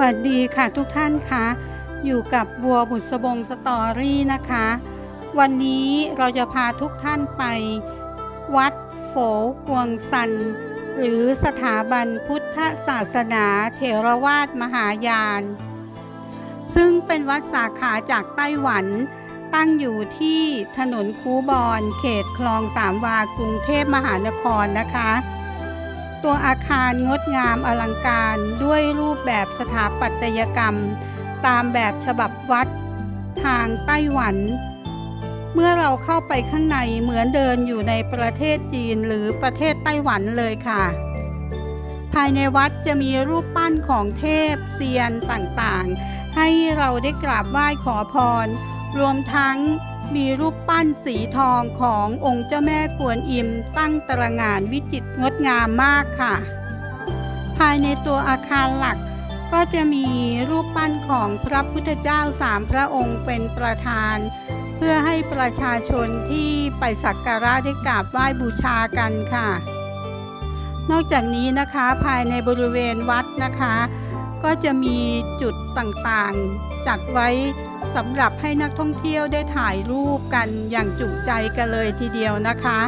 วัสดีค่ะทุกท่านคะอยู่กับบัวบุษบงสตอรี่นะคะ วันนี้เราจะพาทุกท่านไป วัดโฝกวงซัน หรือสถาบันพุทธศาสนาเถรวาทมหายาน ซึ่งเป็นวัดสาขาจากไต้หวัน ตั้งอยู่ที่ถนนคูบอนเขตคลองสามวากรุงเทพมหานครนะคะ ตัวอาคารงดงามอลังการด้วยรูปแบบสถาปัตยกรรม ตามแบบฉบับวัด ทางไต้หวัน เมื่อเราเข้าไปข้างในเหมือนเดินอยู่ในประเทศจีนหรือประเทศไต้หวันเลยค่ะ ภายในวัดจะมีรูปปั้นของเทพเซียนต่างๆ ให้เราได้กราบไหว้ขอพร รวมทั้งมีรูปปั้นสีทองขององค์เจ้าแม่กวนอิมตั้งตระงานวิจิตรงดงามมากค่ะ ภายในตัวอาคารหลักก็จะมีรูปปั้นของพระพุทธเจ้าสามพระองค์เป็นประธาน เพื่อให้ประชาชนที่ไปสักการะได้กราบไหว้บูชากันค่ะ นอกจากนี้นะคะภายในบริเวณวัดนะคะ ก็จะมีจุดต่างๆ จัดไว้ สำหรับให้นักท่องเที่ยวได้ถ่ายรูปกันอย่างจุใจกันเลยทีเดียวนะคะ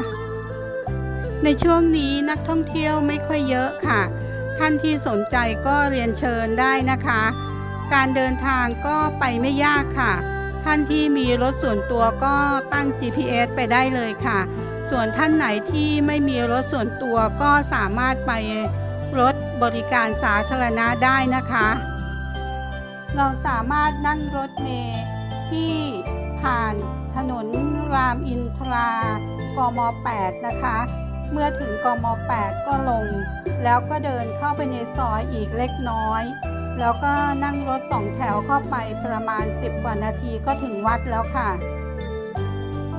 ในช่วงนี้นักท่องเที่ยวไม่ค่อยเยอะค่ะ ท่านที่สนใจก็เรียนเชิญได้นะคะ การเดินทางก็ไปไม่ยากค่ะ ท่านที่มีรถส่วนตัวก็ตั้ง GPS ไปได้เลยค่ะ ส่วนท่านไหนที่ไม่มีรถส่วนตัวก็สามารถไปรถบริการสาธารณะได้นะคะ เราสามารถนั่งรถเมล์ที่ผ่านถนนรามอินทรากม 8 นะคะ เมื่อถึงกม 8 ก็ลง แล้วก็เดินเข้าไปในซอยอีกเล็กน้อย แล้วก็นั่งรถสองแถวเข้าไปประมาณ 10กว่านาทีก็ถึงวัดแล้วค่ะ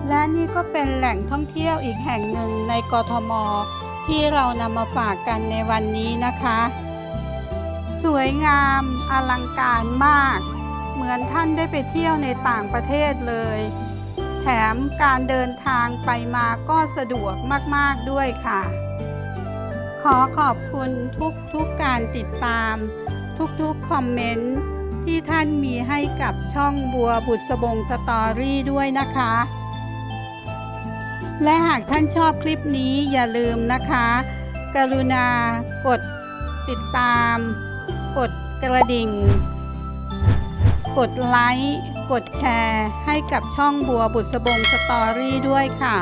และนี่ก็เป็นแหล่งท่องเที่ยวอีกแห่งหนึ่งในกทม ที่เรานำมาฝากกันในวันนี้นะคะ สวยงามอลังการมาก เหมือนท่านได้ไปเที่ยวในต่างประเทศเลย แถมการเดินทางไปมาก็สะดวกมาก ๆ ด้วยค่ะ ขอขอบคุณทุกๆกการติดตาม ทุกๆคอมเมนต์ที่ท่านมีให้กับช่องบัวบุษบงสตอรี่ด้วยนะคะ และหากท่านชอบคลิปนี้อย่าลืมนะคะ กรุณากดติดตาม กดกระดิ่ง กดไลค์ กดแชร์ ให้กับช่องบัวบุษบงสตอรี่ด้วยค่ะ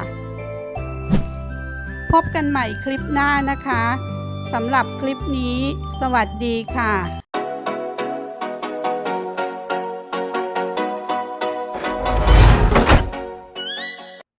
พบกันใหม่คลิปหน้านะคะสำหรับคลิปนี้ สวัสดีค่ะ